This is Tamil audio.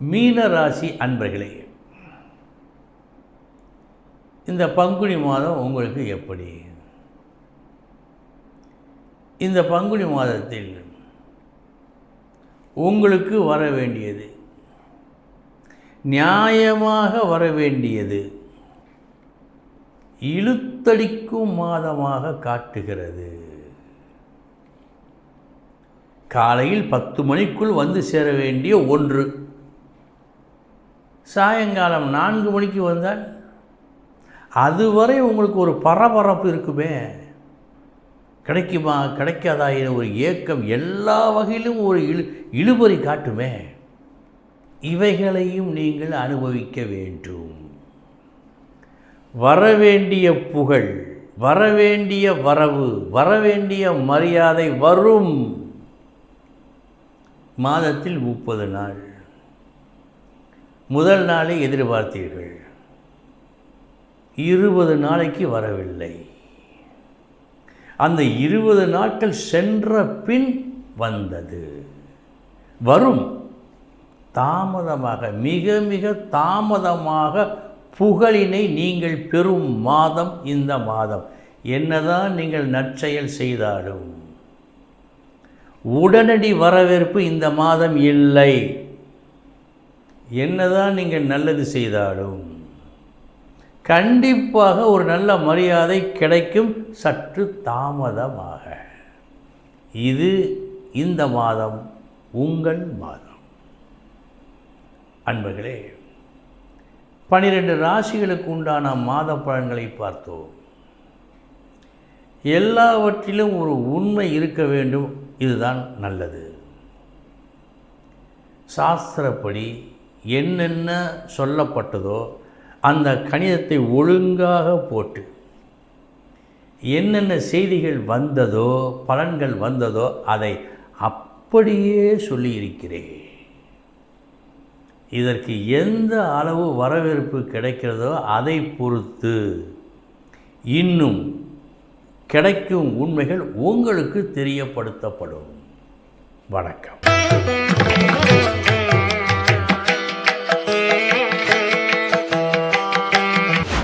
மீன ராசி அன்பர்களே இந்த பங்குனி மாதம் உங்களுக்கு எப்படி? இந்த பங்குனி மாதத்தில் உங்களுக்கு வர வேண்டியது நியாயமாக வர வேண்டியது இழுத்தடிக்கும் மாதமாக காட்டுகிறது. காலையில் பத்து மணிக்குள் வந்து சேர வேண்டிய ஒன்று. சாயங்காலம் நான்கு மணிக்கு வந்தால் அதுவரை உங்களுக்கு ஒரு பரபரப்பு இருக்குமே. கிடைக்குமா கிடைக்காதா என ஒரு ஏக்கம் எல்லா வகையிலும் ஒரு இழு இழுபறி காட்டுமே. இவைகளையும் நீங்கள் அனுபவிக்க வேண்டும். வரவேண்டிய புகழ் வரவேண்டிய வரவு வரவேண்டிய மரியாதை வரும். மாதத்தில் முப்பது நாள். முதல் நாளை எதிர்பார்த்தீர்கள். இருபது நாளைக்கு வரவில்லை. அந்த இருபது நாட்கள் சென்ற பின் வந்தது. வரும். தாமதமாக மிக மிக தாமதமாக புகழினை நீங்கள் பெறும் மாதம் இந்த மாதம். என்னதான் நீங்கள் நற்செயல் செய்தாலும் உடனடி வரவேற்பு இந்த மாதம் இல்லை. என்னதான் நீங்கள் நல்லது செய்தாலும் கண்டிப்பாக ஒரு நல்ல மரியாதை கிடைக்கும் சற்று தாமதமாக. இது இந்த மாதம் உங்கள் மாதம். அன்பர்களே பனிரெண்டு ராசிகளுக்கு உண்டான மாத பலன்களை பார்த்தோம். எல்லாவற்றிலும் ஒரு உண்மை இருக்க வேண்டும். இதுதான் நல்லது. சாஸ்திரப்படி என்னென்ன சொல்லப்பட்டதோ அந்த கணிதத்தை ஒழுங்காக போட்டு என்னென்ன செய்திகள் வந்ததோ பலன்கள் வந்ததோ அதை அப்படியே சொல்லியிருக்கிறேன். இதற்கு எந்த அளவு வரவேற்பு கிடைக்கிறதோ அதை பொறுத்து இன்னும் கிடைக்கும் உண்மைகள் உங்களுக்கு தெரியப்படுத்தப்படும். வணக்கம்.